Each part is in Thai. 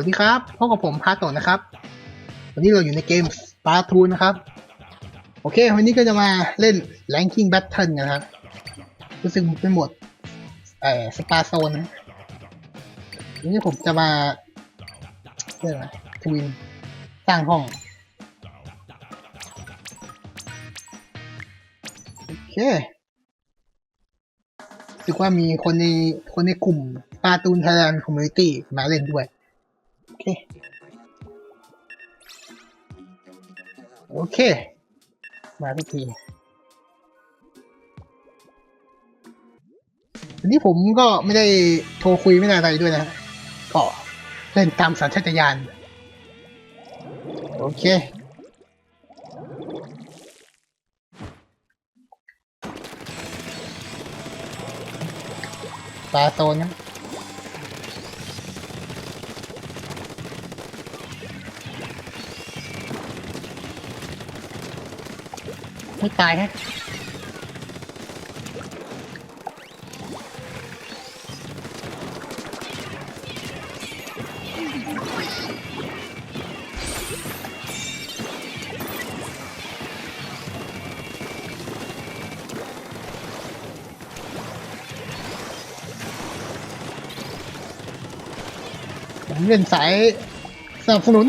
สวัสดีครับ พบกับผมพาโตนะครับ วันนี้เราอยู่ในเกม Star t o o นะครับ โอเค วันนี้ก็จะมาเล่น Ranking Battle นะครับ รู้สึกเป็นหมดเอ่อ Star Zone นะวันนี้ผมจะมาเรื่องอะไรทวิน สร้างห้อง โอเครู้สึกว่ามีคนในคนในกลุ่มปาตูนไทยแลนด์คอมมูนิตี้มาเล่นด้วย เค โอเค มาทุกทีอันนี้ผมก็ไม่ได้โทรคุยไม่ได้อะไรด้วยนะ ก็เล่นตามสัญชาตญาณ โอเคปลาโซนนะ ไม่ตายฮะผมเล่นสายสนับสนุน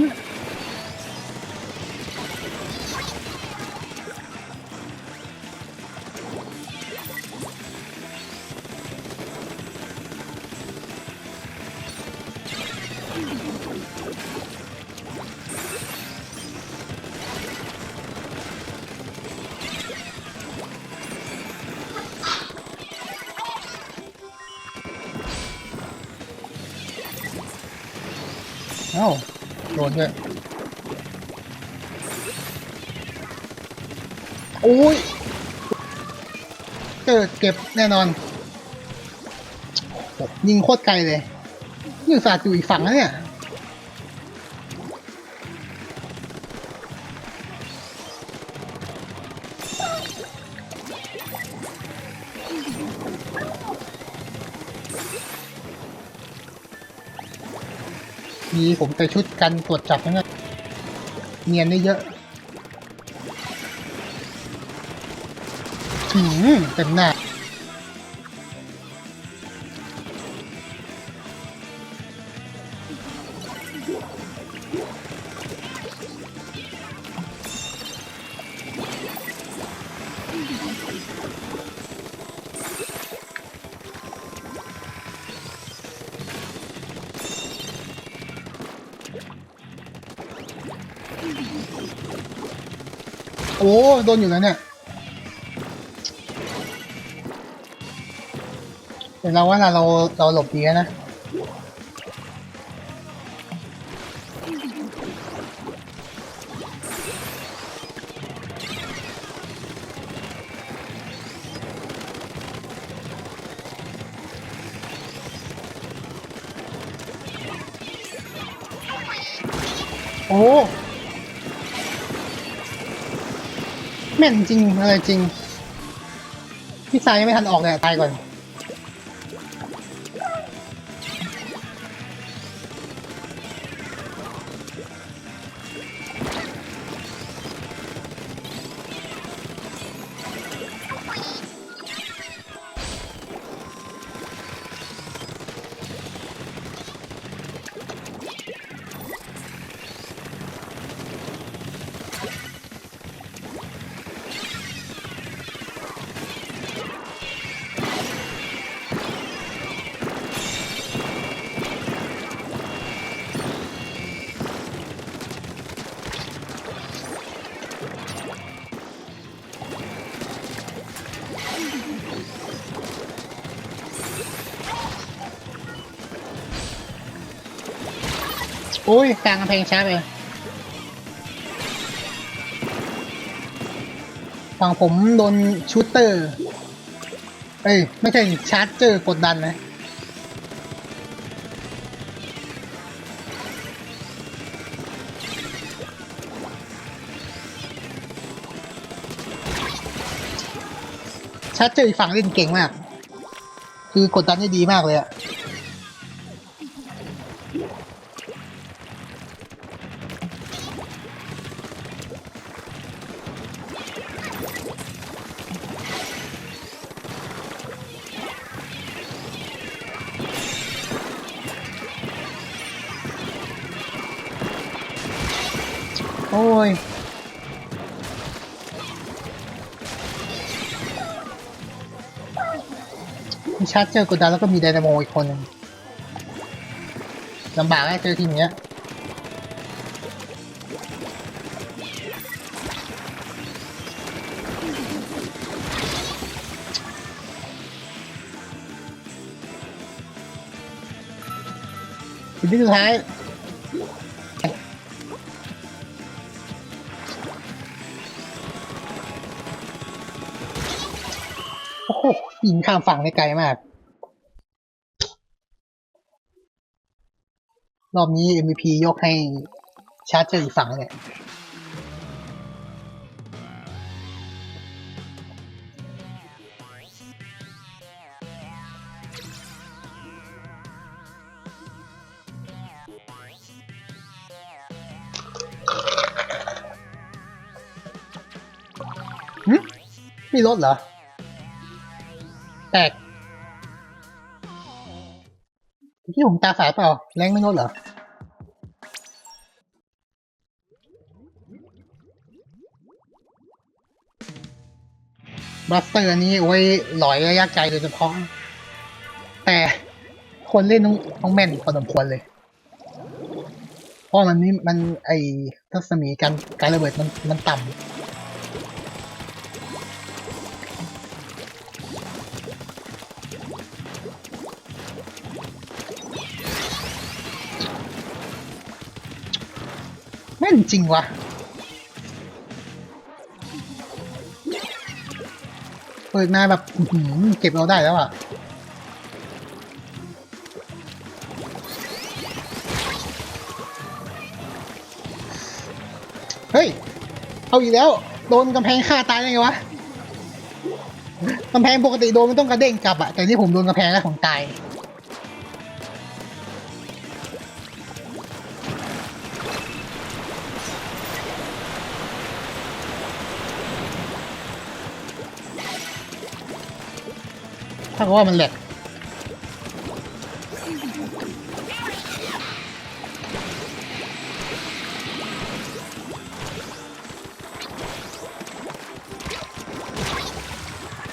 ดนด้วยโอ้ยเจอเก็บแน่นอนยิงโคตรไกลเลยนี่สาห์อยู่อีกฝั่งนะเนี่ยีผมใส่ชุดกันตรวจจับนั่นี่ยเนียนได้เยอะหืมเต็มหน้า โอ้โดนอยู่แล้วเนี่ยแต่เราว่าเราเราหลบดีนะ แม่นจริงอะไรจริง พี่สายยังไม่ทันออกเลยตายก่อน อ้ยกลางกำแพงช้าไปฝั่งผมโดนชูตเตอร์ เอ้ย ไม่ใช่ชาร์จเจอร์กดดันนะชาร์จเจอร์อีกฝั่งเล่นเก่งมาก คือกดดันได้ดีมากเลยอะ โอ้ยมีชาร์จเจอกดดันแล้วก็มีไดนาโมอีกคนหนึงลำบากแล้วเจอทีมเนี้ยทีมที่สุดท้าย ยิงข้ามฝั่งได้ไกลมาก รอบนี้ MVP ยกให้ชาร์จเจอร์อีกฝั่งเลยหึมีรถเหรอ แตกที่ผมตาสายเปล่า แรงไม่ลดเหรอ บัสเตอร์อันนี้ไว้หลอยระยะไกลโดยเฉพาะ แต่คนเล่นต้องต้องแม่นพอสมควรเลย เพราะมันนี่มันไอทัศมีการการระเบิดมันมันต่ำ จริงวะเปิดมาแบบเก็บเราได้แล้วอะเฮ้ย เอาอีกแล้ว โดนกำแพงฆ่าตายได้ไงวะกำแพงปกติโดนมันต้องกระเด้งกลับอะแต่นี่ผมโดนกำแพงแล้วผมตาย ถ้ากับว่ามันแหลก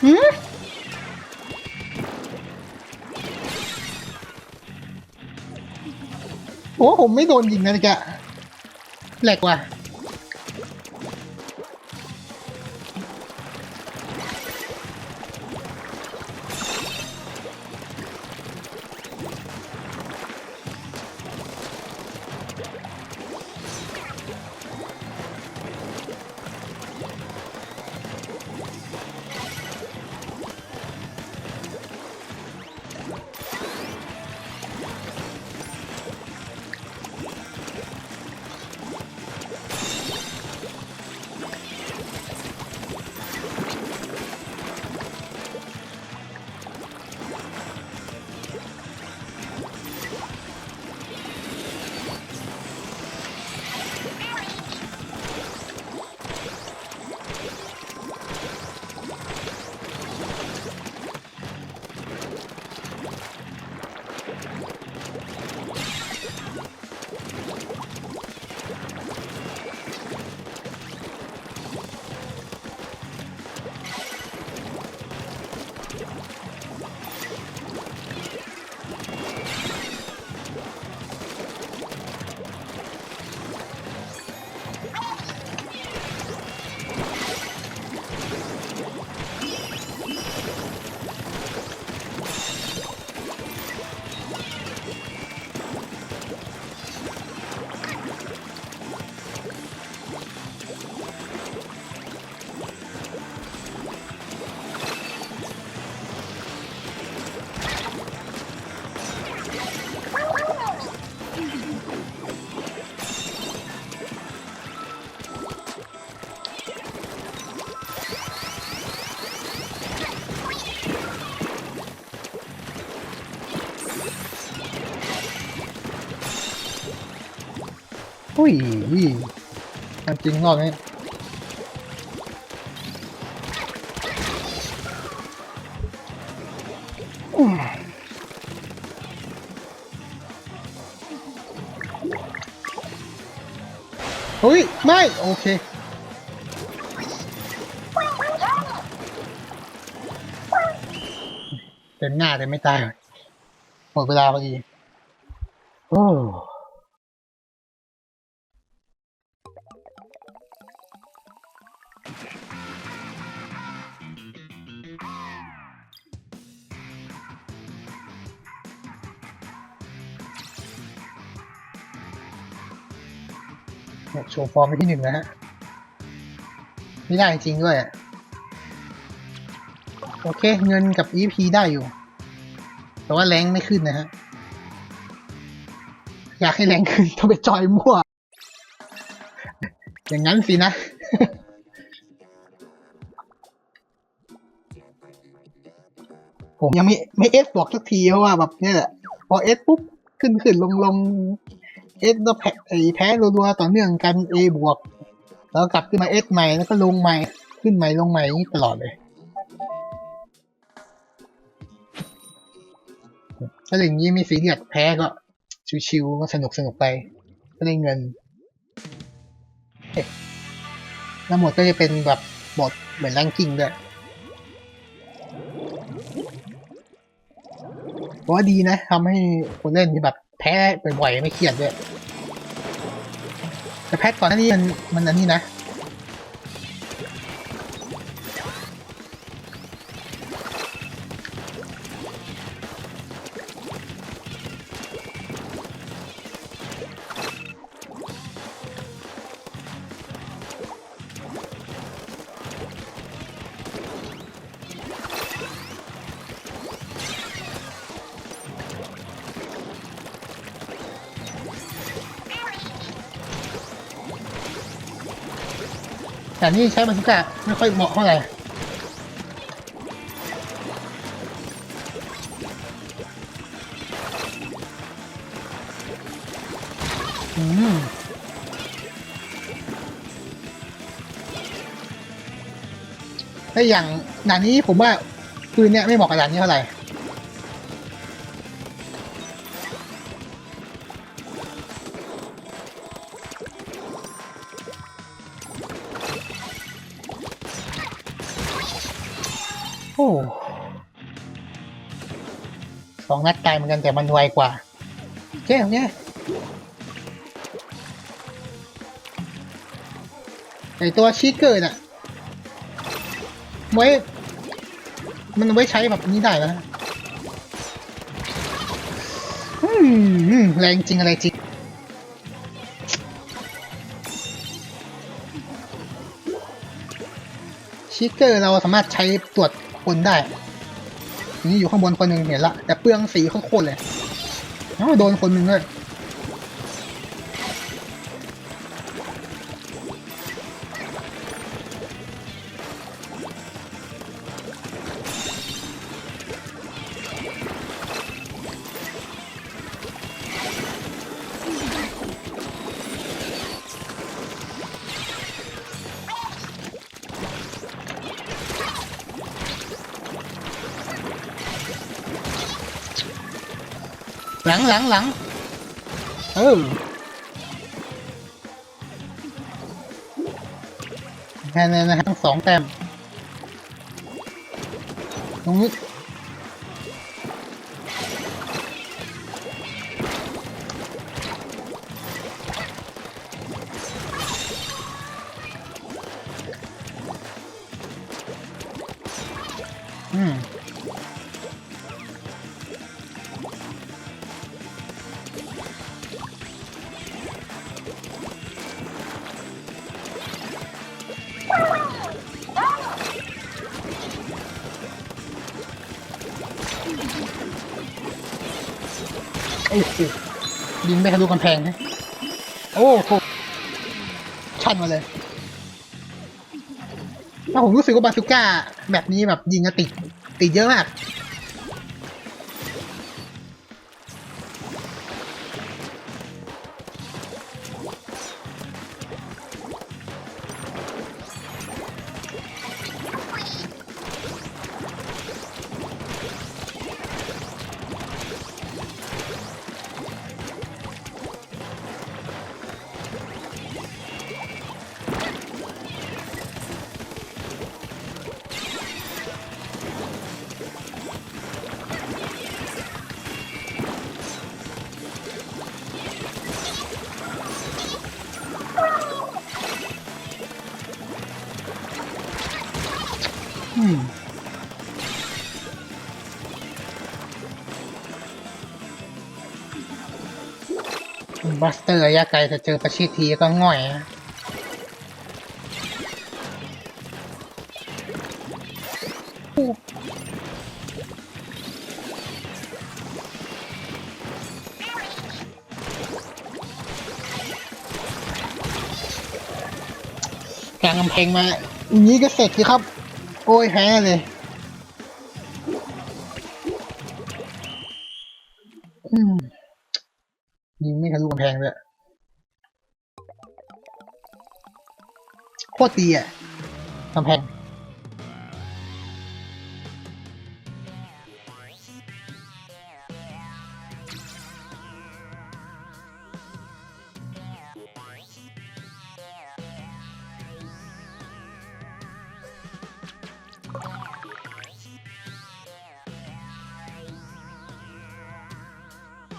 หืมโอ้ผมไม่โดนยิงนะจ๊ะแหลกว่ะ อุ้ยทำจริงรอบนี้เฮ้ย ไม่ โอเคเต็มหน้าแต่ไม่ตายหมดเวลาพอดีโอ้ โชว์ฟอร์มไปที่หนึ่งนะฮะไม่ได้จริงด้วย โอเค เงินกับ EP ได้อยู่ แต่ว่าแรงไม่ขึ้นนะฮะ อยากให้แรงขึ้นต้องไปจอยมั่ว อย่างนั้นสินะผมยังไม่ไม่เอสบอกสักทีเพราะว่าแบบเนี่ยแหละพอเอสปุ๊บ ขึ้นขึ้นลงลง เอสแล้วแพ้ไอ้แพ้รัวๆต่อเนื่องกัน A บวก แล้วกลับขึ้นมาเอสใหม่แล้วก็ลงใหม่ขึ้นใหม่ลงใหม่นี้ตลอดเลยถ้าอย่างนี้ไม่ซีเรียสแพ้ก็ชิวๆก็สนุกสนุกไปก็ได้เงินแล้วหมดก็จะเป็นแบบบทเหมือนแรงกิ้งด้วยเพราะว่าดีนะทำให้คนเล่นแบบ แพ้บ่อยๆไม่เครียดด้วยแต่แพ้ก่อนหน้านี้มันมันอันนี้นะ แต่นี่ใช้บาซูก้าไม่ค่อยเหมาะเท่าไหร่อืมถ้าอย่างด่านนี้ผมว่าปืนเนี่ยไม่เหมาะกับด่านนี้เท่าไหร่ องนัดตายเหมือนกันแต่มันไวกว่าโอเคโอเคไอตัวชีเกอร์น่ะไว้มันไว้ใช้แบบนี้ได้แล้วนะอืมแรงจริงอะไรจริงชิกเกอร์เราสามารถใช้ตรวจคนได้ นี่อยู่ข้างบนคนหนึ่งเห็นละ แต่เปลืองสีโคตรเลยโดนคนหนึ่งเลย ลังหลังหลังเออแค่นี้นะฮะทั้งสองแต้มตรงนี้ อ้โหยิงไปทะลุกำแพงนะโอ้โหชันมาเลยแล้วผมรู้สึกว่าบาซูก้าแบบนี้แบบยิงอะติดติดเยอะมาก บัสเตอร์ระยะไกลจะเจอประชิดทีก็ง่อยนะกลางกำแพงมาอย่างนี้ก็เสร็จสิครับ โอ้ยแพ้เลยอืม ยิงไม่ทะลุกำแพงเลยโคตรตีอะกำแพง